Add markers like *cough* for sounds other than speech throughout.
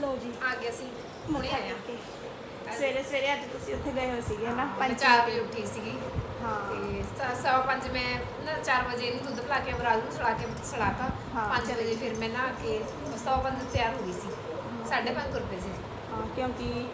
ਲੋ ਜੀ ਆ ਗਏ ਅਸੀਂ ਹੁਣੇ ਆਏ ਆ। ਸਵੇਰੇ ਸਵੇਰੇ ਅੱਜ ਤੁਸੀਂ ਉੱਥੇ ਗਏ ਹੋ ਸੀਗੇ ਨਾ ਮੈਂ ਪੰਜ 4 ਵਜੇ। ਉੱਠੀ ਸੀਗੀ। ਹਾਂ। ਤੇ ਸ- ਸਵਾ ਪੰਜ ਮੈਂ ਨਾ 4 ਵਜੇ ਇਹਨੂੰ ਦੁੱਧ ਪਿਲਾ ਕੇ ਬਰਾਲ ਨੂੰ ਸੜਾ ਕੇ ਸੜਾਤਾ। ਹਾਂ। 5 ਵਜੇ ਫਿਰ ਮੈਂ ਨਹਾ ਕੇ ਸਵਾ ਪੰਜ ਤਿਆਰ ਹੋ ਗਈ ਸੀ। 5:30 ਤੁਰ ਪਏ ਸੀ ਹਾਂ ਕਿਉਂਕਿ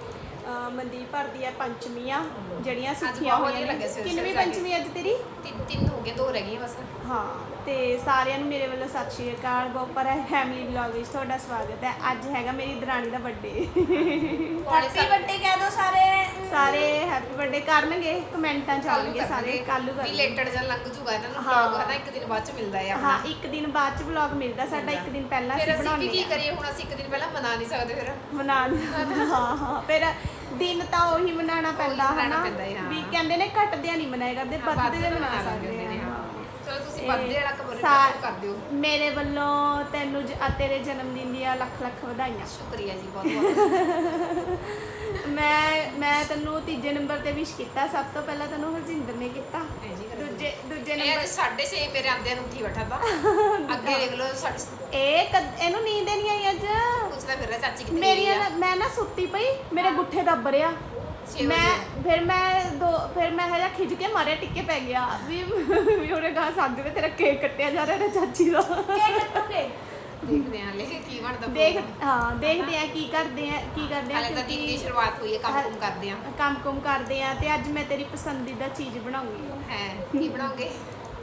ਅਹ, ਮਨਦੀਪ ਭਰਦੀ ਹੈ ਪੰਚਮੀਆਂ ਜਿਹੜੀਆਂ ਸੁੱਖੀਆਂ ਬਹੁਤ ਹੋਈਆਂ ਵਧੀਆ ਨੇ। ਲੱਗਿਆ ਸਵੇਰੇ ਕਿੰਨਵੀਂ ਸਵੇਰੇ ਜਾ ਕੇ। ਪੰਚਮੀ ਅੱਜ ਤੇਰੀ? ਤਿੰਨ ਤਿੰਨ ਹੋ ਗਏ ਦੋ ਰਹਿ ਗਈਆਂ ਬਸ। ਹਾਂ। ਤੇ ਸਾਰਿਆਂ ਨੂੰ ਮੇਰੇ ਵੱਲੋਂ ਸਤਿ ਸ਼੍ਰੀ ਅਕਾਲ ਗੋਪਰ ਫੈਮਿਲੀ ਵਲੌਗ ਵਿੱਚ ਤੁਹਾਡਾ ਸਵਾਗਤ ਹੈ। ਅੱਜ ਹੈਗਾ ਮੇਰੀ ਦਰਾਣੀ ਦਾ ਬਰਥਡੇ ਹੈਪੀ ਬਰਥਡੇ ਕਹਿ ਦੋ ਸਾਰੇ। ਸਾਰੇ ਹੈਪੀ ਬਰਥਡੇ ਕਰਨਗੇ ਕਮੈਂਟਾਂ ਚੱਲਣਗੇ ਸਾਰੇ ਕੱਲੂ ਕਰਨਗੇ। ਰਿਲੇਟਡ ਜਾਂ ਲੰਘ ਜੂਗਾ ਇਹਨਾਂ ਨੂੰ ਨਾ ਇੱਕ ਦਿਨ ਬਾਅਦ ਚ ਮਿਲਦਾ ਹੈ ਹਾਂ ਆਪਣਾ ਇੱਕ ਦਿਨ ਬਾਅਦ ਚ ਵਲੌਗ ਮਿਲਦਾ ਸਾਡਾ ਇੱਕ ਦਿਨ ਪਹਿਲਾਂ ਫਿਰ ਅਸੀਂ ਅਸੀਂ ਵੀ ਕੀ ਬਣਾਉਂਦੇ ਹਾਂ ਕਰੀਏ ਹੁਣ ਅਸੀਂ ਇੱਕ ਦਿਨ ਪਹਿਲਾਂ ਮਨਾ ਨਹੀਂ ਸਕਦੇ ਫਿਰ। ਮਨਾ ਹਾਂ ਹਾਂ। ਫਿਰ ਦਿਨ ਤਾਂ ਉਹੀ ਮਨਾਉਣਾ ਪੈਂਦਾ ਹਨਾ। ਵੀ ਕਹਿੰਦੇ ਨੇ ਘਟਦਿਆਂ ਨਹੀਂ ਮਨਾਏ ਕਰਦੇ ਵੱਧਦੇ ਮਨਾ ਸਕਦੇ। ਵਾਲਾ ਸਾ- ਕਰ ਦਿਓ। ਮੇਰੇ ਵੱਲੋਂ ਤੈਨੂੰ ਜ- ਆ ਤੇਰੇ ਜਨਮ ਦਿਨ ਦੀਆਂ ਲੱਖ ਲੱਖ ਵਧਾਈਆਂ। ਸ਼ੁਕਰੀਆ ਜੀ ਬਹੁਤ ਬਹੁਤ। *laughs* ਮੈਂ ਮੈਂ ਤੈਨੂੰ ਤੀਜੇ ਨੰਬਰ ਤੇ ਵਿਸ਼ ਕੀਤਾ। ਸਭ ਤੋਂ ਪਹਿਲਾਂ ਤੈਨੂੰ ਹਰਜਿੰਦਰ ਨੇ ਕੀਤਾ। ਐ ਨਹੀਂ ਕਰਦੇ। ਦੂਜੇ ਦੂਜੇ ਇਹ ਨੰਬਰ ਅੱਜ 6:30 ਮੇਰੇ ਆਂਦਿਆਂ ਨੂੰ ਉੱਠੀ ਬੈਠਾ ਤਾਂ *laughs* ਅੱਗੇ ਦੇਖ ਲਓ ਸਾਡੇ ਇਹ ਕਦ- ਇਹਨੂੰ ਨੀਂਦ ਹੀ ਨਹੀਂ ਆਈ ਅੱਜ। ਪੁੱਛਦਾ ਫਿਰ ਰਿਹਾ ਚਾਚੀ ਕਿੱਥੇ ਮੇਰੀ ਗਈ ਆ ਨਾ- ਮੈਂ ਨਾ ਸੁੱਤੀ ਪਈ। ਮੇਰੇ ਗੁੱਠੇ ਦੱਬ ਰਿਆ ਮੈਂ। ਫਿਰ ਮੈਂ ਦੋ ਫਿਰ ਮੈਂ ਹਜਾ ਖਿੱਚ ਕੇ ਮਾਰੇ ਟਿੱਕੇ ਪੈ ਗਿਆ। ਵੀ ਵੀ ਉਹਨੇ ਕਹਾ ਸੰਗ ਤੇ ਤੇਰਾ ਕੇਕ ਕੱਟਿਆ ਜਾ ਰਿਹਾ ਨੇ ਚਾਚੀ ਦਾ। ਕੱਟੋਗੇ? ਦੇਖਦੇ ਆਂ ਲੈ ਕੀ ਬਣਦਾ ਦੇਖ ਹਾਂ ਦੇਖਦੇ ਆ ਕੀ ਕਰਦੇ ਆ ਕੀ ਕਰਦੇ ਆ ਹਾਲੇ ਤਾਂ ਦਿਨ ਦੀ ਸ਼ੁਰੂਆਤ ਹੋਈ ਹੈ ਕੰਮ ਕੁਮ ਕਰਦੇ ਆਂ ਕੰਮ ਕੁਮ ਕਰਦੇ ਆ ਤੇ ਅੱਜ ਮੈਂ ਤੇਰੀ ਪਸੰਦੀਦਾ ਚੀਜ਼ ਬਣਾਉਂਗੀ। ਹੈ ਕੀ ਬਣਾਓਗੇ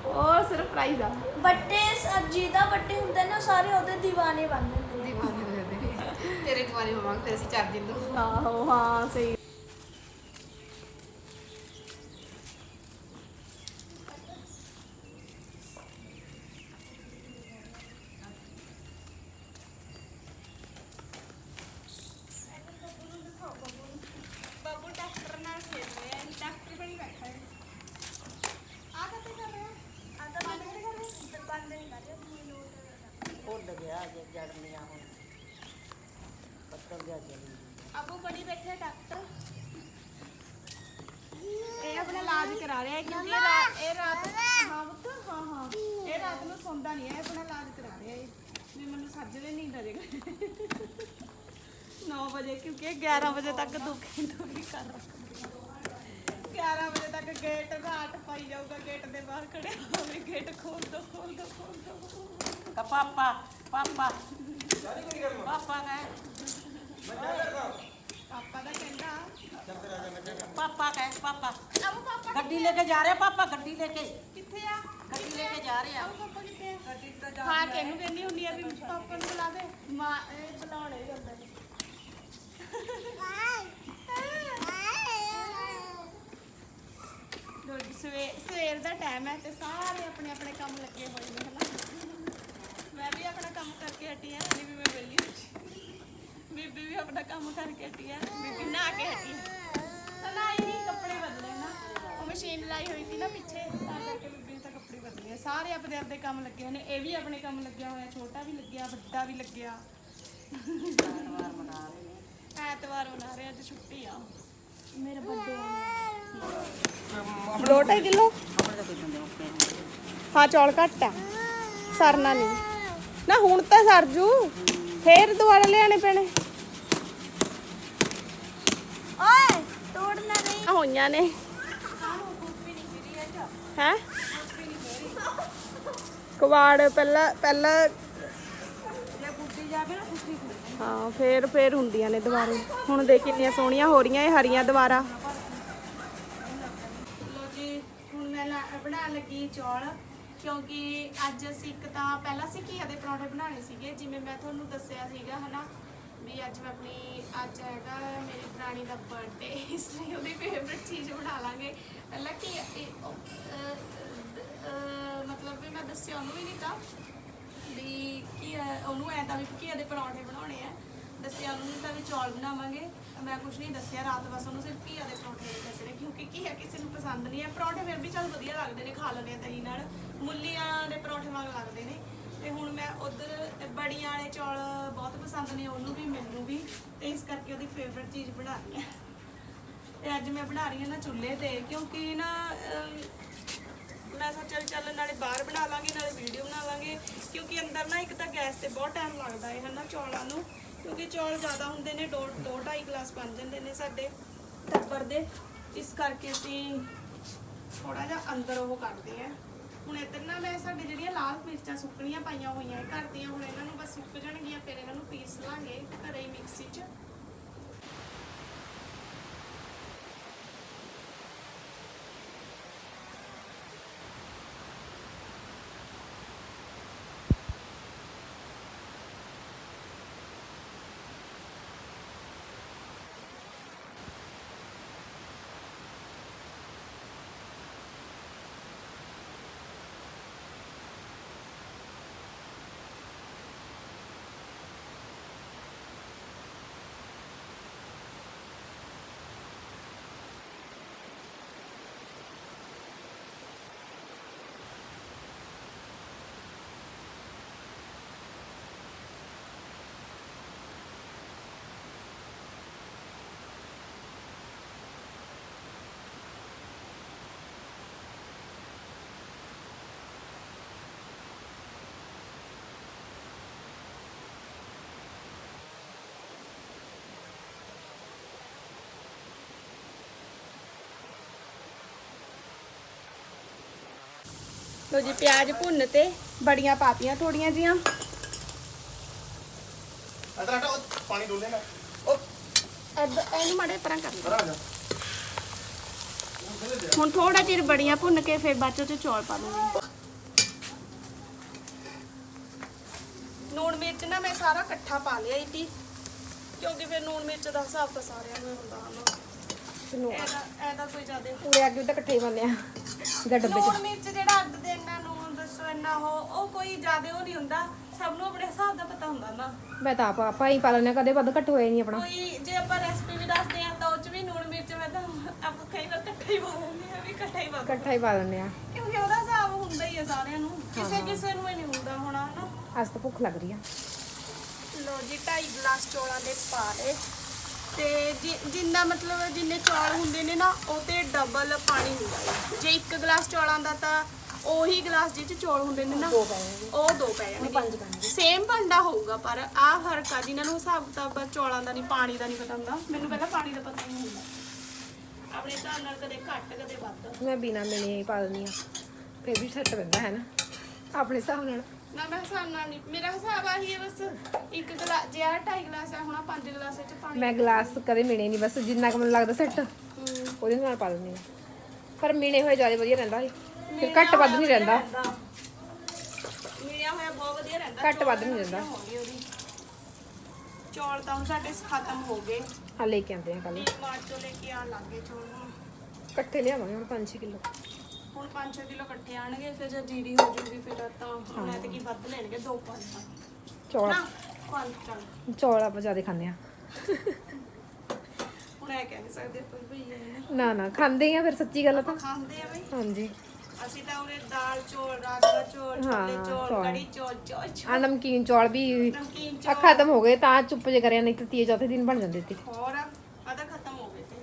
ਉਹ ਸਰਪ੍ਰਾਈਜ਼ ਆ। ਬੱਟੇ ਸੱਜੀ ਦਾ ਬੱਟੇ ਹੁੰਦੇ ਨੇ ਸਾਰੇ ਉਹਦੇ دیਵਾਨੇ ਬਣ ਜਾਂਦੇ ਨੇ। ਦੀਵਾਨੇ ਹੋ ਜਾਂਦੇ ਨੇ। ਤੇਰੇ ਦੀਵਾਨੇ ਹੋਵਾਂਗੇ ਫਿਰ ਅਸੀਂ ਚਾਰ ਦਿਨ ਤੋਂ ਆਹੋ ਹਾਂ ਸਹੀ ਬਾਬੂ ਡਾਕਟਰ ਨਾਲ ਖੇਡ ਰਿਹਾ ਹੈ ਡਾਕਟਰ ਬਣੀ ਬੈਠਾ ਹੈ ਆ ਕਿੱਥੇ ਕਰ ਰਿਹਾ ਆ ਤਾਂ ਬੰਦ ਕਰ ਰਹੇ ਤੇ ਬੰਦ ਨਹੀਂ ਕਰ ਰਹੇ ਮੈਨੂੰ ਉੱਡ ਗਿਆ ਜੇ ਜੜਨੀਆਂ ਹੁਣ ਆਪੋ ਬੜੀ ਬੈਠੇ ਡਾਕਟਰ। ਇਹ ਆਪਣਾ ਇਲਾਜ ਕਰਾ ਰਿਹਾ ਹੈ ਕਿਉਂਕਿ ਇਹ ਰਾ- ਇਹ ਰਾਤ ਹਾਂ ਪੁੱਤ ਹਾਂ ਹਾਂ। ਇਹ ਰਾਤ ਨੂੰ ਸੌਂਦਾ ਨਹੀਂ ਹੈ ਇਹ ਆਪਣਾ ਇਲਾਜ ਕਰਾ ਰਿਹਾ ਹੈ। ਵੀ ਮੈਨੂੰ ਸੱਜਰੇ ਨੀਂਦ ਆ ਜਾਏਗਾ। 9 ਵਜੇ ਕਿਉਂਕਿ ਇਹ 11 ਵਜੇ ਤੱਕ ਦੁਖੀ ਦੁਖੀ ਕਰ ਰੱਖਦਾ 11 ਵਜੇ ਤੱਕ ਗੇਟ ਰਾਟ ਪਾਈ ਜਾਊਗਾ ਗੇਟ ਦੇ ਬਾਹਰ ਖੜੇ ਹੋਵੇ ਗੇਟ ਖੋਲ ਦੋ ਖੋਲ ਦੋ ਖੋਲ ਦੋ। ਕਾ ਪਾਪਾ ਪਾਪਾ। ਪਾਪਾ ਹੈ ਪਾਪਾ ਦਾ ਕਹਿੰਦਾ ਪਾਪਾ ਕਹੇ ਪਾਪਾ। ਅਬੂ ਪਾਪਾ ਗੱਡੀ ਲੈ ਕੇ ਜਾ ਰਿਹਾ ਪਾਪਾ ਗੱਡੀ ਲੈ ਕੇ। ਕਿੱਥੇ ਆ? ਗੱਡੀ ਲੈ ਕੇ ਜਾ ਰਿਹਾ। ਅਬੂ ਪਾਪਾ ਕਿੱਥੇ ਆ? ਗੱਡੀ ਤਾਂ ਜਾ ਹਾਂ ਕਿਹਨੂੰ ਕਹਿੰਦੀ ਹੁੰਦੀ ਆ ਵੀ ਪਾਪਾ ਨੂੰ ਬੁਲਾ ਦੇ। ਮਾਂ ਇਹ ਬੁਲਾਉਣੇ ਜਾਂਦਾ ਨੇ ਸਵੇਰ ਸਵੇਰ ਦਾ ਟਾਈਮ ਹੈ ਤੇ ਸਾਰੇ ਆਪਣੇ ਆਪਣੇ ਕੰਮ ਲੱਗੇ ਹੋਏ ਨੇ ਹਨਾ? ਮੈਂ ਵੀ ਆਪਣਾ ਕੰਮ ਕਰਕੇ ਹਟੀ ਆ ਨਹੀਂ ਵੀ ਮੈਂ ਵਿਹਲੀ ਹੋ ਬੀਬੀ ਵੀ ਆਪਣਾ ਕੰਮ ਕਰਕੇ ਹਟੀ ਆ। ਬੀਬੀ ਨਹਾ ਕੇ ਹਟੀ ਆ। ਨਾ ਇਹ ਕੱਪੜੇ ਬਦਲੇ ਨਾ। ਉਹ ਮਸ਼ੀਨ ਲਾਈ ਹੋਈ ਸੀ ਨਾ ਪਿੱਛੇ। ਤਾਂ ਕਰਕੇ ਬੀਬੀ ਨੇ ਤਾਂ ਕੱਪੜੇ ਬਦਲੇ ਆ। ਸਾਰੇ ਆਪਣੇ ਆਪਣੇ ਕੰਮ ਲੱਗੇ ਹੋਏ ਨੇ। ਇਹ ਵੀ ਆਪਣੇ ਕੰਮ ਲੱਗਿਆ ਹੋਇਆ। ਛੋਟਾ ਵੀ ਲੱਗਿਆ ਵੱਡਾ ਵੀ ਲੱਗਿਆ। ਐਤਵਾਰ ਮਨਾ ਰਹੇ ਨੇ। ਐਤਵਾਰ ਮਨਾ ਰਹੇ ਅੱਜ ਛੁੱਟੀ ਆ। ਮੇਰਾ ਬਰਥਡੇ ਆ। ਦੋ ਢਾਈ ਕਿਲੋ? ਆਪਣੇ ਤਾਂ ਕੋਈ ਬੰਦੇ ਉੱਤੇ ਹਾਂ ਚੌਲ ਘੱਟ ਆ। ਸਰਨਾ ਨਹੀਂ। ਨਾ ਹੁਣ ਤਾਂ ਸਰਜੂ। ਫੇਰ ਦੁਬਾਰਾ ਲਿਆਣੇ ਪੈਣੇ ਓਏ ਤੋੜਨਾ ਨਹੀਂ ਆ ਹੋਈਆਂ ਨੇ। ਹੈ? ਕਵਾੜ ਪਹਿਲਾਂ ਪਹਿਲਾਂ ਹਾਂ, ਫੇਰ ਫੇਰ ਹੁੰਦੀਆਂ ਨੇ ਦੁਬਾਰੇ। ਹੁਣ ਦੇਖ ਕਿੰਨੀਆਂ ਸੋਹਣੀਆਂ ਹੋ ਰਹੀਆਂ ਇਹ ਹਰੀਆਂ ਦੁਬਾਰਾ। ਲੋ ਜੀ, ਹੁਣ ਮੈਂ ਲਾ- ਲੱਗੀ ਚੌਲ, ਕਿਉਂਕਿ ਅੱਜ ਅਸੀਂ ਇੱਕ ਤਾਂ ਪਹਿਲਾਂ ਅਸੀਂ ਘੀਆ ਦੇ ਪਰੌਂਠੇ ਬਣਾਉਣੇ ਸੀਗੇ, ਜਿਵੇਂ ਮੈਂ ਤੁਹਾਨੂੰ ਦੱਸਿਆ ਸੀਗਾ, ਹਨਾ? ਵੀ ਅੱਜ ਮੈਂ ਆਪਣੀ, ਅੱਜ ਹੈਗਾ ਮੇਰੀ ਪ੍ਰਾਣੀ ਦਾ ਬਰਥਡੇ ਇਸ ਲਈ ਉਹਦੀ ਫੇਵਰਿਟ ਚੀਜ਼ ਬਣਾ ਲਾਂਗੇ। ਪਹਿਲਾਂ ਕੀ ਮਤਲਬ ਵੀ ਮੈਂ ਦੱਸਿਆ ਉਹਨੂੰ ਵੀ ਨਹੀਂ ਤਾਂ, ਵੀ ਕੀ ਉਹਨੂੰ ਐ ਤਾਂ ਵੀ ਘੀਆ ਦੇ ਪਰੌਂਠੇ ਬਣਾਉਣੇ ਆ। ਦੱਸਿਆ ਉਹਨੂੰ ਨਹੀਂ ਤਾਂ ਵੀ ਚੌਲ ਬਣਾਵਾਂਗੇ। ਮੈਂ ਕੁਝ ਨਹੀਂ ਦੱਸਿਆ, ਰਾਤ ਬਸ ਉਹਨੂੰ ਸਿਰਫ ਘੀਆ ਦੇ ਪਰੌਂਠੇ ਦੇ ਦੱਸੇ ਨੇ, ਕਿਉਂਕਿ ਘੀਆ ਕਿਸੇ ਨੂੰ ਪਸੰਦ ਨਹੀਂ ਹੈ। ਪਰੌਂਠੇ ਫਿਰ ਵੀ ਚੱਲ ਵਧੀਆ ਲੱਗਦੇ ਨੇ, ਖਾ ਲੈਂਦੇ ਆ ਦਹੀਂ ਨਾਲ। ਮੁੱਲੀਆਂ ਦੇ ਪਰੌਂਠੇ ਵਾਂਗ ਲੱਗਦੇ ਨੇ। ਤੇ ਹੁਣ ਮੈਂ ਉਧਰ ਬੜੀਆਂ ਵਾਲੇ ਚੌਲ ਬਹੁਤ ਪਸੰਦ ਨੇ, ਉਹਨੂੰ ਵੀ, ਮੈਨੂੰ ਵੀ ਤੇ ਇਸ ਕਰਕੇ ਉਹਦੀ ਫੇਵਰਿਟ ਚੀਜ਼ ਬਣਾ ਰਹੀ ਹਾਂ ਤੇ ਅੱਜ ਮੈਂ ਬਣਾ ਰਹੀ ਹਾਂ ਨਾ ਚੁੱਲ੍ਹੇ ਤੇ, ਕਿਉਂਕਿ ਨਾ ਮੈਂ ਸੋਚਿਆ ਚੱਲ ਨਾਲੇ ਬਾਹਰ ਬਣਾ ਲਾਂਗੇ, ਨਾਲੇ ਵੀਡੀਓ ਬਣਾ ਲਾਂਗੇ, ਕਿਉਂਕਿ ਅੰਦਰ ਨਾ ਇੱਕ ਤਾਂ ਗੈਸ ਤੇ ਬਹੁਤ ਟਾਈਮ ਲੱਗਦਾ ਹੈ ਹਨਾ ਚੌਲਾਂ ਨੂੰ, ਕਿਉਂਕਿ ਚੌਲ ਜ਼ਿਆਦਾ ਹੁੰਦੇ ਨੇ 2 2 2.5 ਗਲਾਸ ਬਣ ਜਾਂਦੇ ਨੇ ਸਾਡੇ ਟੱਬਰ ਦੇ। ਇਸ ਕਰਕੇ ਅਸੀਂ ਥੋੜਾ ਜਿਹਾ ਅੰਦਰ ਉਹ ਕਰਦੇ ਆ ਹੁਣ ਇੱਧਰ ਨਾ ਮੈਂ ਸਾਡੇ ਜਿਹੜੀਆਂ ਲਾਲ ਮਿਰਚਾਂ ਸੁੱਕਣੀਆਂ ਪਾਈਆਂ ਹੋਈਆਂ ਘਰ ਦੀਆਂ, ਹੁਣ ਇਹਨਾਂ ਨੂੰ ਬਸ ਸੁੱਕ ਜਾਣਗੀਆਂ, ਫਿਰ ਇਹਨਾਂ ਨੂੰ ਪੀਸ ਲਾਂਗੇ ਘਰੇ ਹੀ ਮਿਕਸੀ 'ਚ। ਲੋ ਜੀ ਪਿਆਜ਼ ਭੁੰਨ ਤੇ ਬੜੀਆਂ ਪਾਤੀਆਂ ਥੋੜੀਆਂ ਜੀਆਂ ਅਦਰ ਹਟਾ ਉਹ ਪਾਣੀ ਡੋਲੇ ਨਾ ਉਹ ਇੱਧਰ ਇਹਨੂੰ ਮਾੜੇ ਪਰਾਂ ਕਰ ਲਓ। ਪਰਾਂ ਆ ਜਾ। ਹੁਣ ਥੋੜਾ ਚਿਰ ਬੜੀਆਂ ਭੁੰਨ ਕੇ ਫਿਰ ਬਾਅਦ ਚ ਚੌਲ ਪਾ ਦੂੰਗੀ ਨੂਣ ਮਿਰਚ ਨਾ ਮੈਂ ਸਾਰਾ ਇਕੱਠਾ ਪਾ ਲਿਆ ਇਤੀ ਕਿਉਂਕਿ ਫਿਰ ਨੂਣ ਮਿਰਚ ਦਾ ਹਿਸਾਬ ਤਾਂ ਸਾਰਿਆਂ ਨੂੰ ਹੁੰਦਾ ਹਨ। ਇਹਦਾ ਇਹਦਾ ਕੋਈ ਜ਼ਿਆਦਾ ਪੂਰੇ ਅੱਗੇ ਤਾਂ ਇਕੱਠੇ ਹੀ ਬੰਨੇ ਆ। ਜਿਹਦਾ ਡੱਬੇ ਨੂਣ 'ਚ ਮਿਰਚ ਜਿਹੜਾ ਅੱਡ ਦੇ ਇੰਨਾ ਨੂਣ ਦੱਸੋ ਇੰਨਾ ਉਹ ਉਹ ਕੋਈ ਜ਼ਿਆਦਾ ਉਹ ਨਹੀਂ ਹੁੰਦਾ। ਸਭ ਨੂੰ ਆਪਣੇ ਹਿਸਾਬ ਦਾ ਪਤਾ ਹੁੰਦਾ ਨਾ। ਮੈਂ ਤਾਂ ਆਪ ਆਪਾਂ ਹੀ ਪਾ ਲੈਂਦੇ ਹਾਂ, ਕਦੇ ਵੱਧ ਘੱਟ ਹੋਇਆ ਨਹੀਂ ਆਪਣਾ। ਕੋਈ ਜੇ ਆਪਾਂ ਰੈਸਪੀ ਵੀ ਦੱਸਦੇ ਆ ਤਾਂ ਉਹ ਚ ਵੀ ਨੂਣ ਮਿਰਚ ਮੈਂ ਤਾਂ ਆਪਾਂ ਕਈ ਵਾਰ ਇਕੱਠਾ ਹੀ ਪਾ ਦਿੰਦੇ ਆ ਵੀ ਇਕੱਠਾ ਹੀ ਪਾ ਦਿੰਦੇ ਇਕੱਠਾ ਹੀ ਪਾ ਲੈਂਦੇ ਆ। ਕਿਉਂਕਿ ਉਹਦਾ ਹਿਸਾਬ ਹੁੰਦਾ ਹੀ ਆ ਸਾਰਿਆਂ ਨੂੰ। ਕਿਸੇ ਕਿਸੇ ਨੂੰ ਹੀ ਨਹੀਂ ਹੁੰਦਾ ਹੋਣਾ ਨਾ ਅੱਜ ਤਾਂ ਭੁੱਖ ਲੱਗ ਰਹੀ ਆ। ਲੋ ਜੀ 2.5 ਗਲਾਸ ਚੌਲਾਂ ਦੇ ਪਾ ਲਏ। ਤੇ ਜਿ- ਜਿੰਨਾ ਮਤਲਬ ਜਿੰਨੇ ਚੌਲ ਹੁੰਦੇ ਨੇ ਨਾ ਉਹ ਤੇ ਡਬਲ ਪਾਣੀ ਹੁੰਦਾ ਹੈ ਜੇ ਇੱਕ ਗਲਾਸ ਚੌਲਾਂ ਦਾ ਤਾਂ ਉਹੀ ਗਲਾਸ ਜਿਹ ਚ ਚੌਲ ਹੁੰਦੇ ਨੇ ਨਾ ਉਹ ਦੋ ਪੈ ਜਾਣਗੇ। ਸੇਮ ਭਾਂਡਾ ਹੋਊਗਾ ਪਰ ਆਹ ਫ਼ਰਕ ਆ ਜਿਨ੍ਹਾਂ ਨੂੰ ਹਿਸਾਬ ਕਿਤਾਬ ਆ ਚੌਲਾਂ ਦਾ ਨਹੀਂ ਪਾਣੀ ਦਾ ਨਹੀਂ ਪਤਾ ਹੁੰਦਾ। ਮੈਨੂੰ ਪਹਿਲਾਂ ਪਾਣੀ ਦਾ ਪਤਾ ਨਹੀਂ ਹੁੰਦਾ। ਆਪਣੇ ਹਿਸਾਬ ਨਾਲ ਕਦੇ ਘੱਟ ਕਦੇ ਵੱਧ। ਮੈਂ ਬਿਨਾ ਮਿਲੇ ਹੀ ਪਾ ਦਿੰਦੀ ਆ ਫਿਰ ਵੀ ਸੈੱਟ ਪੈਂਦਾ ਹੈ ਨਾ? ਆਪਣੇ ਹਿਸਾਬ ਨਾਲ। ਨਾ ਮੈਂ ਹਿਸਾਬ ਨਾਲ ਨਹੀਂ ਮੇਰਾ ਹਿਸਾਬ ਆਹੀ ਹੈ ਬਸ ਇੱਕ ਗਲਾਸ ਜੇ ਆਹ ਢਾਈ ਗਲਾਸ ਆ ਹੁਣ ਆਹ ਪੰਜ ਗਲਾਸ ਚ ਪਾਣੀ ਮੈਂ ਗਲਾਸ ਕਦੇ ਮਿਲੇ ਨਹੀਂ ਬਸ ਜਿੰਨਾ ਕੁ ਮੈਨੂੰ ਲੱਗਦਾ ਸੈੱਟ ਹਮ। ਉਹਦੇ ਨਾਲ ਪਾ ਦਿੰਦੀ ਆ ਪਰ ਮਿਲੇ ਹੋਏ ਜ਼ਿਆਦਾ ਵਧੀਆ ਰਹਿੰਦਾ ਏ ਫਿਰ ਘੱਟ ਵੱਧ ਨਹੀਂ ਰਹਿੰਦਾ। ਮਿਲਿਆ ਹੋਇਆ ਬਹੁਤ ਵਧੀਆ ਰਹਿੰਦਾ ਘੱਟ ਵੱਧ ਨਹੀਂ ਰਹਿੰਦਾ। ਹੋ ਗਈ ਉਹਦੀ। ਚੌਲ ਤਾਂ ਹੁਣ ਸਾਡੇ ਖਤਮ ਹੋ ਗਏ। ਆ ਲੈ ਕੇ ਆਉਂਦੇ ਆ ਕੱਲ ਇੱਕ ਮਾਰਚ ਤੋਂ ਲੈ ਕੇ ਆਣ ਲੱਗ ਗਏ ਚੌਲ ਹੁਣ। ਇਕੱਠੇ ਲਿਆਵਾਂਗੇ ਹੁਣ 5-6 ਕਿਲੋ। ਹੁਣ 5-6 ਕਿਲੋ ਇਕੱਠੇ ਆਣਗੇ ਫਿਰ ਜਦ ਜੀਰੀ ਹੋ ਜੂਗੀ ਫਿਰ ਤਾਂ ਹੁਣ ਤੇ ਕੀ ਵੱਧ ਲੈਣਗੇ ਦੋ ਪੰਜ ਤਾਂ। ਚੌਲ। ਨਾ ਪੰਜ ਚੱਲ ਚੌਲ ਆਪਾਂ ਜ਼ਿਆਦਾ ਖਾਂਦੇ ਆ ਹੁਣ ਇਹ ਕਹਿ ਨਹੀਂ ਸਕਦੇ ਪਰ ਭਈਆ ਨੇ ਨਾ ਨਾ ਖਾਂਦੇ ਆ ਫਿਰ ਸੱਚੀ ਗੱਲ ਆ ਤਾਂ। ਖਾਂਦੇ ਆ ਬਈ। ਹਾਂਜੀ। ਅਸੀਂ ਤਾਂ ਉਹਨੇ ਦਾਲ ਚੌਲ ਰਾਜਮਾ ਚੌਲ ਛੋਲੇ ਹਾਂ, ਚੌਲ ਚੌਲ। ਕੜੀ ਚੌਲ ਚੌਲ ਚੌਲ, ਆ ਨਮਕੀਨ ਚੌਲ ਵੀ ਆ ਖਤਮ ਹੋ ਗਏ ਤਾਂ ਚੁੱਪ ਜੇ ਕਰਿਆ ਨਹੀਂ ਤਾਂ ਤੀਏ ਚੌਥੇ ਦਿਨ ਬਣ ਜਾਂਦੇ ਤੇ ਹੋਰ ਆ ਤਾਂ ਖਤਮ ਹੋ ਗਏ ਤੇ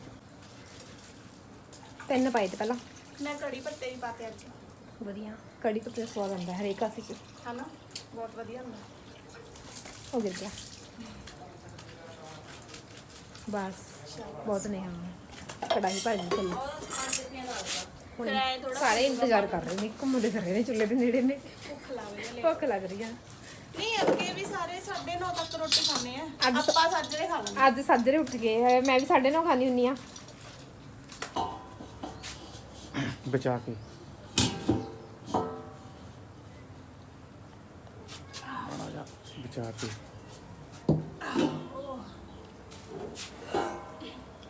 ਤਿੰਨ ਪਾਏ ਤੇ ਪਹਿਲਾਂ। ਮੈਂ ਕੜੀ ਪੱਤੇ ਵੀ ਪਾਤੇ ਅੱਜ। ਵਧੀਆ। ਕੜੀ ਪੱਤੇ ਦਾ ਸਵਾਦ ਆਉਂਦਾ ਹਰੇਕ ਕਾਸੇ ਚ। ਹਨਾ? ਬਹੁਤ ਵਧੀਆ ਹੁੰਦਾ। ਹੋ ਗਿਰ ਗਿਆ ਬਸ ਬਹੁਤ ਨੇ ਹਾਂ। ਕੜਾਹੀ ਭਰ ਗਈ ਚੱਲ ਹੁਣ ਸਾਰੇ ਇੰਤਜ਼ਾਰ ਕਰ ਰਹੇ ਨੇ। ਘੁੰਮਦੇ ਫਿਰ ਰਹੇ ਨੇ ਚੁੱਲ੍ਹੇ ਦੇ ਨੇੜੇ ਨੇ। ਭੁੱਖ ਲੱਗ ਰਹੀ ਹੈ ਭੁੱਖ ਲੱਗ ਰਹੀ ਆ। ਨਹੀਂ ਅੱਗੇ ਵੀ ਸਾਰੇ 9:30 ਤੱਕ ਰੋਟੀ ਖਾਂਦੇ ਆ। ਅੱਜ ਆਪਾਂ ਸਾਜਰੇ ਖਾ ਲੈਂਦੇ ਅੱਜ ਸਾਜਰੇ ਉੱਠ ਗਏ ਮੈਂ ਵੀ 9:30 ਖਾਣੀ ਹੁੰਨੀ ਆ। ਬਚਾ ਕੇ। ਬਚਾ ਕੇ।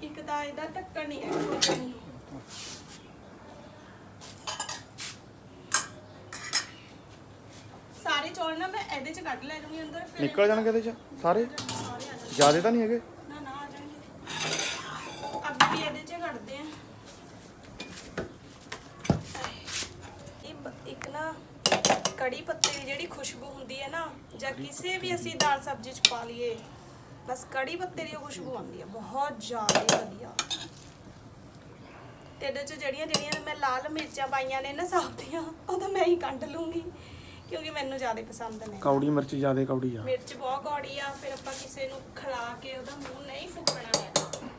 ਇੱਕ ਤਾਂ ਇਹਦਾ ਢੱਕਣ ਨਹੀਂ ਹੈ। ਸਾਰੇ ਚੌਲ ਨਾ ਮੈਂ ਇਹਦੇ ਚ ਕੱਢ ਲੈ ਲੂੰਗੀ ਅੰਦਰ ਫਿਰ ਨਿਕਲ ਜਾਣਗੇ ਇਹਦੇ ਚ? ਸਾਰੇ? ਸਾਰੇ ਆ ਜਾਣਗੇ। ਜਿਆਦੇ ਤਾਂ ਨਹੀਂ ਹੈਗੇ ਨਾ ਨਾ ਆ ਜਾਣਗੇ ਅੱਗੇ ਵੀ ਇਹਦੇ ਚ ਕੱਢਦੇ ਆ ਇਹ ਬ- ਇੱਕ ਨਾ ਕੜੀ ਪੱਤੇ ਦੀ ਜਿਹੜੀ ਖੁਸ਼ਬੂ ਹੁੰਦੀ ਹੈ ਨਾ ਜਾਂ ਕਿਸੇ ਵੀ ਅਸੀਂ ਦਾਲ ਸਬਜ਼ੀ ਚ ਪਾ ਲਈਏ। ਬਸ ਕੜੀ ਪੱਤੇ ਦੀ ਖੁਸ਼ਬੂ ਆਉਂਦੀ ਹੈ ਬਹੁਤ ਜ਼ਿਆਦਾ ਵਧੀਆ। ਤੇ ਇਹਦੇ ਚ ਜਿਹੜੀਆਂ ਜਿਹੜੀਆਂ ਮੈਂ ਲਾਲ ਮਿਰਚਾਂ ਪਾਈਆਂ ਨੇ ਨਾ ਸਾਬਤੀਆਂ ਉਹ ਤਾਂ ਮੈਂ ਹੀ ਕੱਢ ਲੂੰਗੀ ਕਿਉਂਕਿ ਮੈਨੂੰ ਜ਼ਿਆਦਾ ਪਸੰਦ ਨੇ। ਕੌੜੀ ਮਿਰਚ ਜ਼ਿਆਦੇ ਕੌੜੀ ਆ। ਮਿਰਚ ਬਹੁਤ ਕੌੜੀ ਆ ਫਿਰ ਆਪਾਂ ਕਿਸੇ ਨੂੰ ਖਿਲਾ ਕੇ ਉਹਦਾ ਮੂੰਹ ਨਹੀਂ ਫੁੱਕਣਾ ਹੈ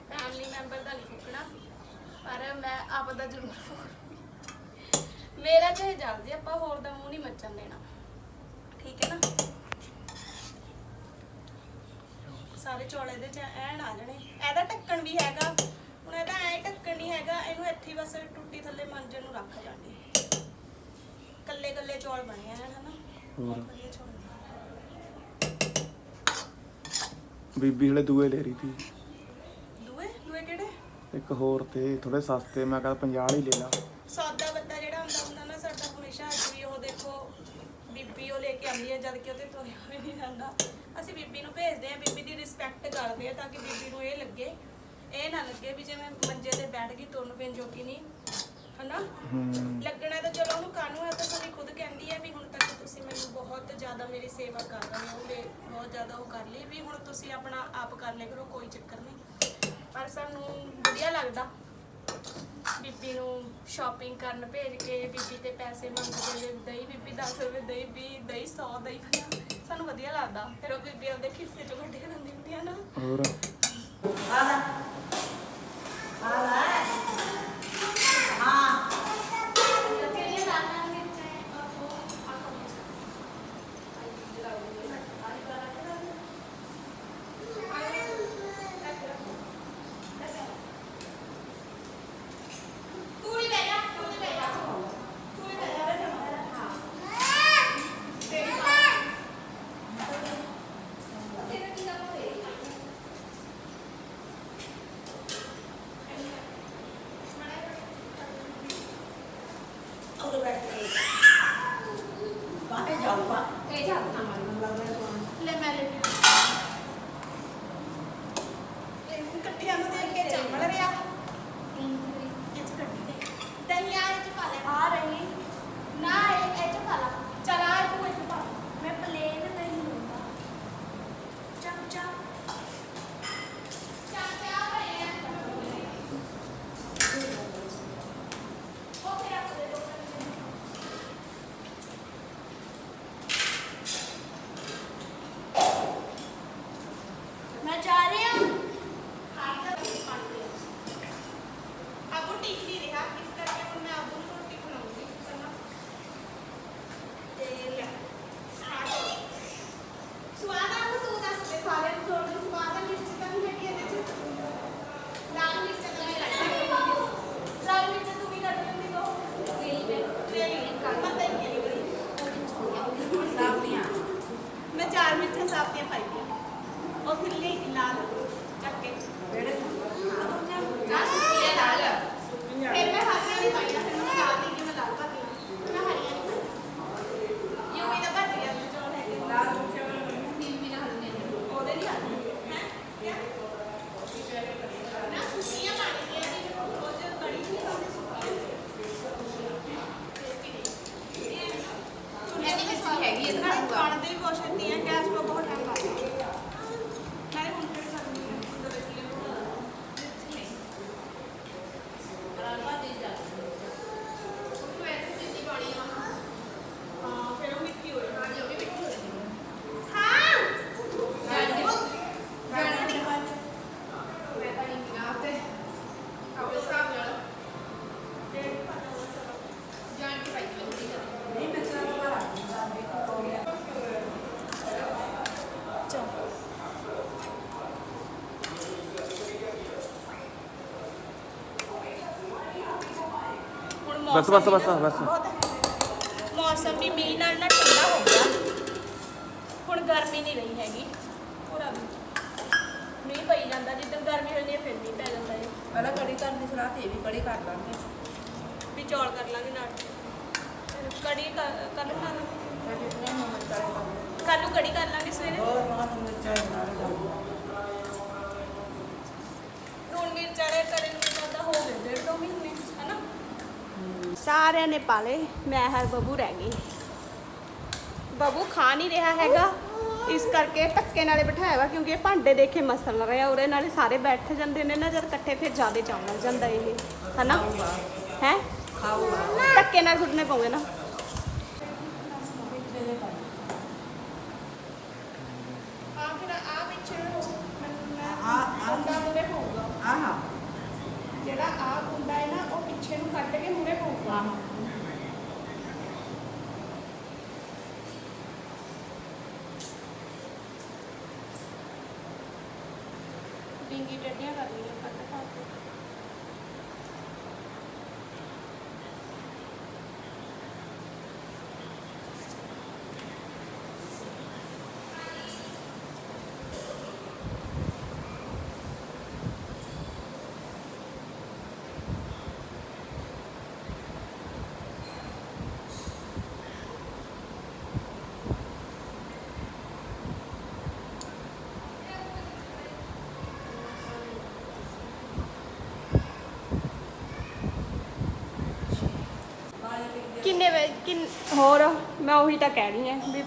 ਫੈਮਿਲੀ ਮੈਂਬਰ ਦਾ ਨਹੀਂ ਫੁੱਕਣਾ ਪਰ ਮੈਂ ਆਪ ਦਾ ਜ਼ਰੂਰ ਫੁੱਕ ਮੇਰਾ ਚਾਹੇ ਜਲ ਜੇ ਆਪਾਂ ਹੋਰ ਦਾ ਮੂੰਹ ਨਹੀਂ ਮੱਚਣ ਦੇਣਾ। ਠੀਕ ਹੈ ਨਾ? ਸਾਰੇ ਚੌਲ ਇਹਦੇ ਚ ਐਨ ਆ ਜਾਣੇ। ਇਹਦਾ ਢੱਕਣ ਵੀ ਹੈਗਾ ਹੁਣ ਇਹਦਾ ਐ ਢੱਕਣ ਨਹੀਂ ਹੈਗਾ ਇਹਨੂੰ ਇੱਥੇ ਹੀ ਬਸ ਟੁੱਟੀ ਥੱਲੇ ਮਾਂਜਣ ਨੂੰ ਰੱਖ ਲਾਂਗੇ। ਕੱਲੇ ਕੱਲੇ ਚੌਲ ਬਣੇ ਆ ਹਨਾ? ਹੋਰ? ਵਧੀਆ ਚੌਲ। ਬੀਬੀ ਹਲੇ ਦੂਏ ਲੈ ਰਹੀ ਤੀ ਦੂਏ? ਦੂਏ ਕਿਹੜੇ? ਇੱਕ ਹੋਰ ਤੇ ਥੋੜੇ ਸਸਤੇ ਮੈਂ ਕਹਿੰਦਾ 50 ਹੀ ਲੈ ਲਾ। ਸੌਦਾ ਬੱਤਾ ਜਿਹੜਾ ਹੁੰਦਾ ਹੁੰਦਾ ਨਾ ਸਾਡਾ ਹਮੇਸ਼ਾ ਅੱਜ ਵੀ ਉਹ ਦੇਖੋ ਬੀਬੀ ਉਹ ਲੈ ਕੇ ਆਉਂਦੀ ਹੈ ਜਦ ਕਿ ਉਹਦੇ ਤੋਂ ਹੋਇਆ ਨਹੀਂ ਜਾਂਦਾ। ਅਸੀਂ ਬੀਬੀ ਨੂੰ ਭੇਜਦੇ ਹਾਂ ਬੀਬੀ ਦੀ ਰਿਸਪੈਕਟ ਕਰਦੇ ਆ ਤਾਂ ਕਿ ਬੀਬੀ ਨੂੰ ਇਹ ਲੱਗੇ। ਇਹ ਨਾ ਲੱਗੇ ਵੀ ਜਿਵੇਂ ਮੰਜੇ ਤੇ ਬੈਠ ਗਈ ਤੁਰਨ ਪੈਣ ਜੋਗੀ ਨਹੀਂ। ਹਨਾ? ਲੱਗਣਾ ਤਾਂ ਚਲੋ ਉਹਨੂੰ ਕਾਨੂੰ ਹੈ ਤਾਂ ਸਭੀ ਖੁਦ ਕਹਿੰਦੀ ਹੈ ਵੀ ਹੁਣ ਤੱਕ ਤੁਸੀਂ ਮੈਨੂੰ ਬਹੁਤ ਜ਼ਿਆਦਾ ਮੇਰੀ ਸੇਵਾ ਕਰ ਰਹੇ ਹੋ ਮੈਂ ਬਹੁਤ ਜ਼ਿਆਦਾ ਉਹ ਕਰ ਲਈ ਵੀ ਹੁਣ ਤੁਸੀਂ ਆਪਣਾ ਆਪ ਕਰ ਲਿਆ ਕਰੋ ਕੋਈ ਚੱਕਰ ਨਹੀਂ। ਪਰ ਸਾਨੂੰ ਵਧੀਆ ਲੱਗਦਾ। ਬੀਬੀ ਨੂੰ ਸ਼ਾਪਿੰਗ ਕਰਨ ਭੇਜ ਕੇ ਬੀਬੀ ਤੇ ਪੈਸੇ ਮੰਗਦੇ ਵੇ ਦਹੀਂ ਬੀਬੀ 10 ਰੁਪਏ ਦਹੀਂ ਵੀ ਦਹੀਂ 100 ਦਹੀਂ ਪੰਜਾਹ। ਸਾਨੂੰ ਵਧੀਆ ਲੱਗਦਾ। ਫਿਰ ਉਹ ਬੀਬੀ ਆਪਦੇ ਖਿੱਸੇ ਚੋਂ ਕੱਢ ਕੇ ਦਿੰਦੀ ਹੁੰਦੀ ਆ ਨਾ। ਹੋਰ? ਕਿਹੜੀਆਂ ਚੋਲ ਹੈਗੇ ਲਾਲ ਉਹਦੇ ਨਹੀਂ ਆਉਂਦੇ ਹੈ ਕਿਆ ਨਾ ਸੁੱਕੀਆਂ ਪਾਣੀਆਂ ਜੀ ਉਹ ਜੋ ਕੜੀ ਨਹੀਂ ਹੁੰਦੀ ਸੁੱਕੀਆਂ ਐਨੀ ਵੀ ਸਵਾਦ ਹੈਗੀ ਇਹ ਤਾਂ ਖਾਣ ਦੇ ਵੀ ਬਹੁਤ ਛੇਤੀ ਹੈ ਗੈਸ 'ਤੇ ਬਹੁਤ ਟਾਈਮ ਲੱਗਦਾ ਮੈਂ ਹੁਣ ਫਿਰ ਕਰਨੀ ਹੈ ਦੋ ਕਿਲੋ ਹਾਂ ਫਿਰ ਉਹ ਮਿੱਠੀ ਹੋ ਜਾਣੀ ਉਹ ਵੀ ਮਿੱਠੀ ਹੋ ਜਾਣੀ ਹਾਂ ਹੁਣ ਬਸ, ਮੌਸਮ ਬਸ, ਬਸ, ਬਸ। ਬਹੁਤ- ਮੌਸਮ ਵੀ ਮੀਂਹ ਨਾਲ ਨਾ ਠੰਡਾ ਹੋ ਗਿਆ। ਹੁਣ ਗਰਮੀ ਨਹੀਂ ਰਹੀ ਹੈਗੀ। ਪੂਰਾ ਮੀਂਹ। ਪਈ ਜਾਂਦਾ ਜਿੱਦਾਂ ਗਰਮੀ ਹੋਣੀ ਹੈ ਫਿਰ ਮੀਂਹ ਪੈ ਜਾਂਦਾ ਹੈ ਪਹਿਲਾਂ ਕੜੀ ਕਰਨ ਦੀ ਸਲਾਹ ਤੇ ਵੀ ਕੜੀ ਕਰ ਲਾਂਗੇ। ਵੀ ਚੌਲ ਕਰ ਲਾਂਗੇ ਨਾਲ। ਕੜੀ ਮੋਮਨ ਕਰੇ ਲਾਂਗੇ। ਕੱਲ ਨੂੰ ਕੜੀ ਕਰ ਲਾਂਗੇ ਸਵੇਰੇ। ਹੋਰ ਮਾਂ ਨੂੰ ਚਾਹ ਨਾਲ ਲੂਣ ਮਿਰਚ ਵਾਲੇ ਨੂੰ ਜ਼ਿਆਦਾ ਹੋ ਗਏ ਡੇਢ ਦੋ ਮਹੀਨੇ। ਹਨਾ ਸਾਰਿਆਂ ਨੇ ਪਾ ਲਏ ਮੈਂ ਹਰ ਬਬੂ ਰਹਿ ਗਈ। ਬਬੂ ਖਾ ਨਹੀਂ ਰਿਹਾ ਹੈਗਾ। ਇਸ ਕਰਕੇ ਧੱਕੇ ਨਾਲੇ ਬਿਠਾਇਆ ਵਾ ਕਿਉਂਕਿ ਇਹ ਭਾਂਡੇ ਦੇਖੇ ਮਸਲ ਰਿਹਾ ਉਹਦੇ ਨਾਲੇ ਸਾਰੇ ਬੈਠ ਜਾਂਦੇ ਨੇ ਨਾ ਜਦ ਇਕੱਠੇ ਫਿਰ ਜ਼ਿਆਦਾ ਚਾਉ ਲੱਗ ਜਾਂਦਾ ਇਹ ਹਨਾ? ਹੈ? ਧੱਕੇ ਨਾਲ ਘੁੱਟਨੇ ਪਾਉਂਗੇ ਨਾ ਹਾਂ ਹਾਂ ਬਿੰਗੀ ਟੱਡੀਆਂ ਕਰਨੀਆਂ ਕਿੰਨੇ ਵੇ ਕਿੰਨ ਹੋਰ ਮੈਂ ਉਹੀ ਤਾਂ ਕਹਿ ਰਹੀ ਹਾਂ ਵੀ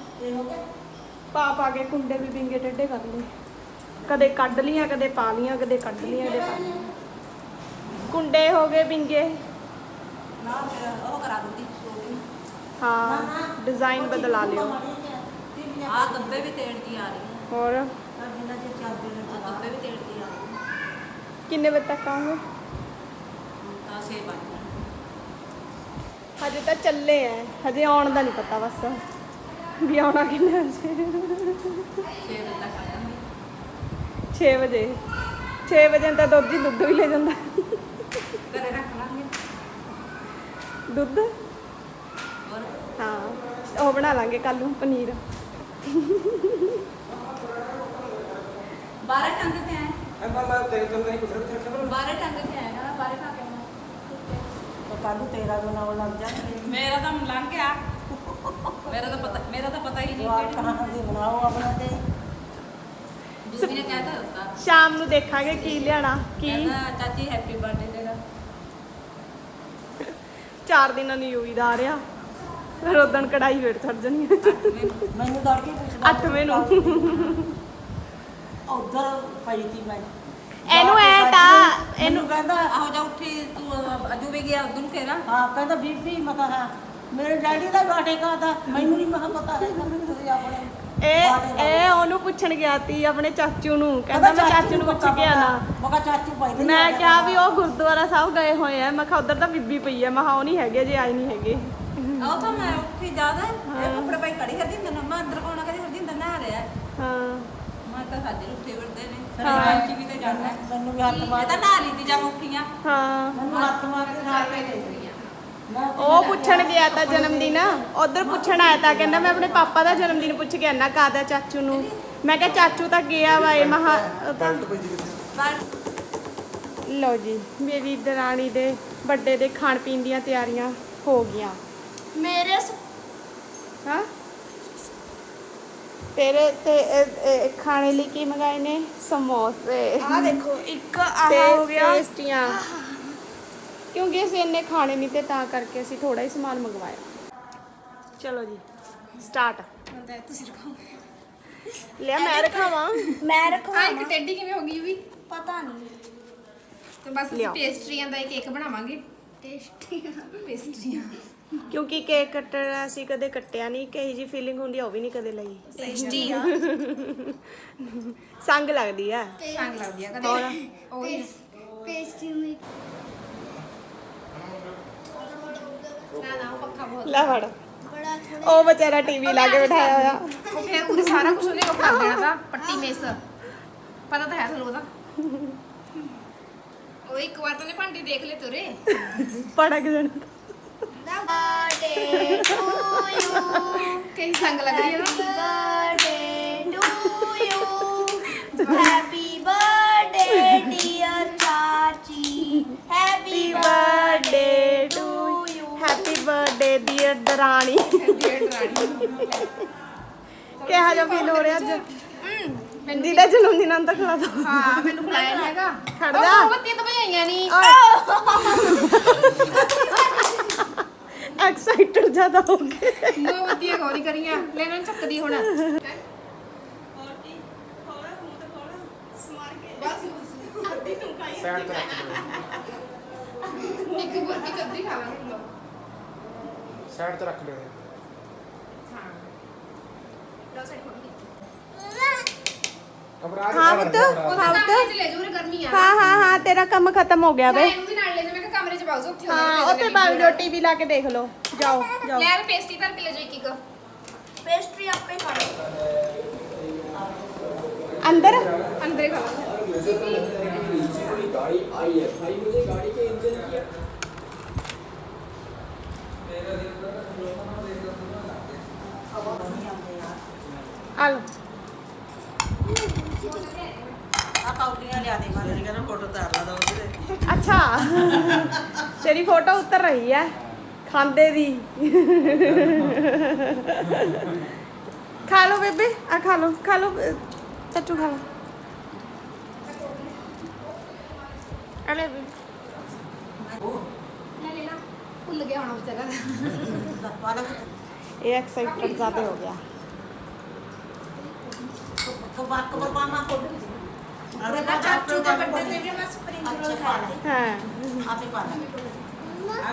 ਪਾ ਪਾ ਕੇ ਕੁੰਡੇ ਵੀ ਬਿੰਗੇ ਟੱਡੇ ਕਰ ਲਏ। ਕਦੇ ਕੱਢ ਲੀਆਂ ਕਦੇ ਪਾ ਲੀਆਂ ਕਦੇ ਕੱਢ ਲੀਆਂ ਕਦੇ ਪਾ ਲੀਆਂ। ਕੁੰਡੇ ਹੋ ਗਏ ਬਿੰਗੇ ਨਾ ਫਿਰ ਉਹ ਕਰਾ ਦਿੰਦੀ ਛੋਟੀ ਹਾਂ ਡਿਜ਼ਾਈਨ ਬਦਲਾ ਲਿਓ। ਆ ਗੱਬੇ ਵੀ ਤੇੜਦੀ ਆ ਰਹੀ ਹੈ। ਹੋਰ? ਜਿੰਨਾ ਚਿਰ ਚੱਲਦੇ ਨੇ ਗੱਬੇ ਵੀ ਤੇੜਦੀ ਆ ਰਹੀ ਹੈ। ਕਿੰਨੇ ਵਜੇ ਤੱਕ ਆਉਂਗੇ? ਤਾਂ ਸੇ ਬਣ ਹਜੇ ਤਾਂ ਚੱਲੇ ਐ ਹਜੇ ਆਉਣ ਦਾ ਨਹੀਂ ਪਤਾ ਬਸ। ਵੀ ਆਉਣਾ ਕਿੰਨੇ ਵਜੇ। 6 ਵਜੇ ਤੱਕ ਆ ਜਾਂਗੇ 6 ਵਜੇ। 6 ਵਜੇ ਤਾਂ ਦੁੱਧ ਹੀ ਦੁੱਧ ਵੀ ਲੈ ਜਾਂਦਾ। ਘਰੇ ਰੱਖ ਲਾਂਗੇ। ਦੁੱਧ? ਹੋਰ? ਹਾਂ ਉਹ ਬਣਾ ਲਾਂਗੇ ਕੱਲ ਨੂੰ ਪਨੀਰ। ਬਾਰੇ ਟੰਗ ਤੇ ਆਏ ਬਾਰੇ ਟੰਗ ਤੇ ਆਏ ਨਾ ਬਾਰੇ ਪਾ ਕੱਲੂ ਤੇਰਾ ਬਣਾਉਣ ਲੱਗ ਜਾਣਗੇ ਮੇਰਾ ਤਾਂ ਲੰਘ ਗਿਆ। ਮੇਰਾ ਤਾਂ ਪਤਾ ਮੇਰਾ ਤਾਂ ਪਤਾ ਹੀ ਨਹੀਂ ਜਵਾਬ ਕਿਹੜੀ ਕਹਾਂ ਦੀ ਬਣਾਓ ਆਪਣਾ ਤੇ। ਦੂਜੀ ਨੇ ਕਹਿਤਾ ਦਿੱਤਾ। ਸ਼ਾਮ ਨੂੰ ਦੇਖਾਂਗੇ ਕੀ ਲਿਆਣਾ ਕੀ। ਕਹਿੰਦਾ ਚਾਚੀ ਹੈਪੀ ਬਰਥਡੇ ਤੇਰਾ। ਚਾਰ ਦਿਨਾਂ ਨੂੰ ਯੂਵੀ ਦਾ ਆ ਰਿਹਾ। ਫਿਰ ਉਦੋਂ ਕੜਾਈ ਵੇਟ ਛੱਡ ਜਣੀ ਮੈਨੂੰ ਤੜਕੇ ਪੁੱਛਦਾ। ਅੱਠਵੇਂ ਨੂੰ। ਉਧਰ ਪਈ ਸੀ ਮੈਂ। ਇਹਨੂੰ ਐ ਤਾਂ ਨੂੰ। ਇਹਨੂੰ ਮੈਨੂੰ ਕਹਿੰਦਾ ਆਹੋ ਜਾ ਉੱਠੀ ਤੂੰ ਅਜੂ ਵੀ ਗਿਆ ਉਦੋਂ ਫੇਰਾ। ਹਾਂ ਕਹਿੰਦਾ ਬੀਬੀ ਮਤਾ ਹੈ। ਮੇਰੇ ਡੈਡੀ ਦਾ ਬਾਟੇ ਕਾ ਦਾ ਮੈਨੂੰ ਨਹੀਂ ਮਹਾ ਪਤਾ ਹੈ ਤੁਸੀਂ ਆਪਣੇ ਇਹ ਇਹ ਉਹਨੂੰ ਪੁੱਛਣ ਗਿਆ ਤੀ ਆਪਣੇ ਚਾਚੂ ਨੂੰ। ਕਹਿੰਦਾ ਮੈਂ ਚਾਚੂ ਨੂੰ ਪੁੱਛ ਕੇ ਆਣਾ ਮੈਂ ਕਿਹਾ ਚਾਚੂ ਭਾਈ ਦੇ ਮੈਂ ਕਿਹਾ ਵੀ ਉਹ ਗੁਰਦੁਆਰਾ ਸਾਹਿਬ ਗਏ ਹੋਏ ਆ। ਮੈਂ ਕਿਹਾ ਉਧਰ ਤਾਂ ਬੀਬੀ ਪਈ ਆ। ਮੈਂ ਕਿਹਾ ਉਹ ਨਹੀਂ ਹੈਗੇ ਜੇ ਆਈ ਨਹੀਂ ਹੈਗੇ। ਆਹ ਤਾਂ ਮੈਂ ਉੱਠੀ ਜ਼ਿਆਦਾ। ਇਹ ਕੱਪੜੇ ਪਾਈ ਖੜੀ ਕਰਦੀ ਹੁੰਦੀ ਨਾ ਮੈਂ ਅੰਦਰ ਕੋਣਾ ਕਦੀ ਕਰਦੀ ਹੁੰਦਾ ਨਾ ਰਿਹਾ। ਹਾਂ। ਮੈਂ ਤਾਂ ਸਾਡੇ ਉੱਠੇ ਵਰਦੇ ਨੇ। ਹਾਂ। ਸਾਡੇ ਪੰਚੀ ਵੀ ਤੇ ਜਾਣਾ। ਮੈਨੂੰ ਵੀ ਹੱਥ ਇਹ ਮਾਰ ਤਾਂ ਨਹਾ ਲਈ ਤੀ ਜਾਂ ਉੱਠੀਆਂ ਹਾਂ। ਮੈਨੂੰ ਹੱਥ ਮਾਰ ਕੇ ਖਾ ਕੇ ਮੈਂ ਉਹ ਪੁੱਛਣ ਗਿਆ ਤਾਂ ਜਨਮ ਦਿਨ। ਉਧਰ ਪੁੱਛਣ ਆਇਆ ਤਾਂ ਕਹਿੰਦਾ ਮੈਂ ਆਪਣੇ ਪਾਪਾ ਦਾ ਜਨਮ ਦਿਨ ਪੁੱਛ ਕੇ ਆਣਾ ਕਾਦਾ ਚਾਚੂ ਨੂੰ? ਮੈਂ ਕਿਹਾ ਚਾਚੂ ਤਾਂ ਗਿਆ ਵਾ ਇਹ ਮਹਾ ਪਰ ਲਓ ਜੀ ਮੇਰੀ ਦਰਾਣੀ ਦੇ ਵੱਡੇ ਦੇ ਖਾਣ ਪੀਣ ਦੀਆਂ ਤਿਆਰੀਆਂ ਹੋ ਗਈਆਂ। ਮੇਰੇ ਸ- ਹਾਂ? ਤੇਰੇ ਤੇ ਇਹ- ਇਹ ਖਾਣੇ ਲਈ ਕੀ ਮੰਗਾਏ ਨੇ? ਸਮੋਸੇ। ਆਹ ਦੇਖੋ ਇੱਕ ਆਹ ਤੇ ਹੋ ਗਿਆ। ਪੇਸਟੀਆਂ। ਕਿਉਂਕਿ ਅਸੀਂ ਇੰਨੇ ਖਾਣੇ ਨਹੀਂ ਤੇ ਤਾਂ ਕਰਕੇ ਅਸੀਂ ਥੋੜਾ ਹੀ ਸਮਾਨ ਮੰਗਵਾਇਆ। ਚਲੋ ਜੀ ਸਟਾਰਟ ਤੁਸੀਂ ਰਖਾਓ। ਲਿਆ ਮੈਂ ਰਖਾਵਾਂ। ਮੈਂ ਆ ਰਖਵਾ ਇੱਕ ਟੈਡੀ ਕਿਵੇਂ ਹੋ ਗਈ ਵੀ? ਪਤਾ ਨਹੀਂ। ਤੇ ਬਸ ਅਸੀਂ ਲਿਆਓ। ਪੇਸਟਰੀਆਂ ਦਾ ਇੱਕ ਕੇਕ ਬਣਾਵਾਂਗੇ। ਟੇਸਟੀ ਪੇਸਟਰੀਆਂ। ਕਿਉਂਕਿ ਕੇਕ ਕੱਟਣਾ ਅਸੀਂ ਕਦੇ ਕੱਟਿਆ ਨਹੀਂ ਕਹੀ ਜੀ ਫੀਲਿੰਗ ਹੁੰਦੀ ਆ ਉਹ ਵੀ ਨਹੀਂ ਕਦੇ ਲਈ। ਟੇਸਟੀ ਆ। ਸੰਗ ਲੱਗਦੀ ਆ। ਸੰਗ ਲੱਗਦੀ ਆ? ਕਦੇ। ਉਹ ਹੀ ਪੇਸਟੀ ਨੂੰ ਨਾ ਨਾ ਉਹ ਪੱਖਾ ਬਹੁਤ ਲੈ ਫੜ। ਬੜਾ ਥੋੜਾ ਉਹ ਵਿਚਾਰਾ ਟੀਵੀ ਲਾ ਕੇ ਬਿਠਾਇਆ ਹੋਇਆ। ਉਹ ਫਿਰ ਉਹਦੇ ਸਾਰਾ ਕੁਝ ਉਹਨੇ ਉਹ ਕਰ ਦੇਣਾ ਤਾਂ ਪੱਟੀ ਮੇਸ। ਪਤਾ ਤਾਂ ਹੈ ਤੁਹਾਨੂੰ ਉਹਦਾ। ਉਹ ਇੱਕ ਵਾਰ ਤਾਂ ਨੇ ਭਾਂਡੇ ਦੇਖ ਲੈ ਤੁਰੇ। ਪੜਕ ਜਣ। ਬਰਥਡੇ ਟੂ ਯੂ ਕਈ ਸੰਗ ਲੱਗ ਰਹੀ ਹੈ ਨਾ। Birthday to you happy birthday dear chachi happy birthday to you happy birthday dear darani ਡੇਢ ਰਾਣੀ ਕਿਹਾ ਜਿਹਾ ਫੀਲ ਹੋ ਰਿਹਾ ਅੱਜ? ਮੈਨੂੰ ਜਿਹਦਾ ਜਨਮ ਦਿਨ ਅੰਦਰ ਖਲਾ ਦੋ। ਹਾਂ ਮੈਨੂੰ ਨੀ ਹੈਗਾ। ਖੜ ਉਹ ਜਾ। ਮੋਮਬੱਤੀਆਂ ਤਾਂ ਭਜਾਈਆਂ ਨਹੀਂ ਐਕਸਾਈਟਡ ਜ਼ਿਆਦਾ ਹੋ ਗਏ। ਮੋਮਬੱਤੀਆਂ ਗੌਰੀ ਕਰੀਆਂ। ਲੈ ਇਹਨਾਂ ਨੂੰ ਚੱਕਦੀ ਹੁਣ। ਸਾਈਡ ਤੇ ਰੱਖ ਲਓ ਇੱਕ ਗੁਰਦੀ ਕੱਦੀ ਖਾਵਾਂਗੇ ਲੋ ਸਾਈਡ ਤੇ ਰੱਖ ਲਿਓ ਹਾਂ। ਲੋ ਸਾਈਡ ਘਬਰਾ ਹਾਂ ਪੁੱਤ ਹਾਂ ਪੁੱਤ। ਲੈ ਜੂ ਰੇ ਗਰਮੀ ਆ। ਹਾਂ ਹਾਂ ਹਾਂ ਤੇਰਾ ਕੰਮ ਖਤਮ ਹੋ ਗਿਆ ਵੇ। ਜਾ ਹਾਂ ਉੱਥੇ ਬਾਗ ਜੋ ਟੀਵੀ ਲਾ ਕੇ ਦੇਖ ਲਓ। ਜਾਓ ਜਾਓ। ਲੈ ਪੇਸਟੀ ਧਰ ਕੇ ਲੈ ਜਾਈ ਕੀ ਪੇਸਟਰੀ ਆਪੇ ਖਾ ਲਓ। ਅੰਦਰ? ਅੰਦਰ ਹੀ ਖਾ ਆ ਲਓ। ਆ ਕੌਡੀਆਂ ਲਿਆ ਦੇ ਮਾਰੇ ਕਹਿੰਦਾ ਫੋਟੋ ਤਾਰ ਲਾ ਦੋ ਅੱਛਾ। ਤੇਰੀ ਫੋਟੋ ਉੱਤਰ ਰਹੀ ਹੈ ਖਾਂਦੇ ਦੀ। ਖਾ ਲਓ ਬੇਬੇ ਆ ਖਾ ਲਓ ਖਾ ਲਓ ਚਾਚੂ ਖਾ ਲਓ। ਅਲੇ ਬੇਬੇ। ਲੈ ਲੈ ਲਾ ਭੁੱਲ ਗਿਆ ਹੋਣਾ ਵਿਚਾਰਾ ਵਾਲਾ ਇਹ ਐਕਸਾਈਟਡ ਜ਼ਿਆਦਾ ਹੋ ਗਿਆ। ਕਬਰ ਕਬਰ ਪਾਣਾ ਕੋਡ ਅਰੇ ਚਾਚੂ ਦੇ ਵੱਡੇ ਤੇ ਵੀ ਮੈਂ ਸਪਰਿੰਗ ਰੋਲ ਖਾਇਆ ਹਾਂ। ਆਪੇ ਪਾ ਲਾ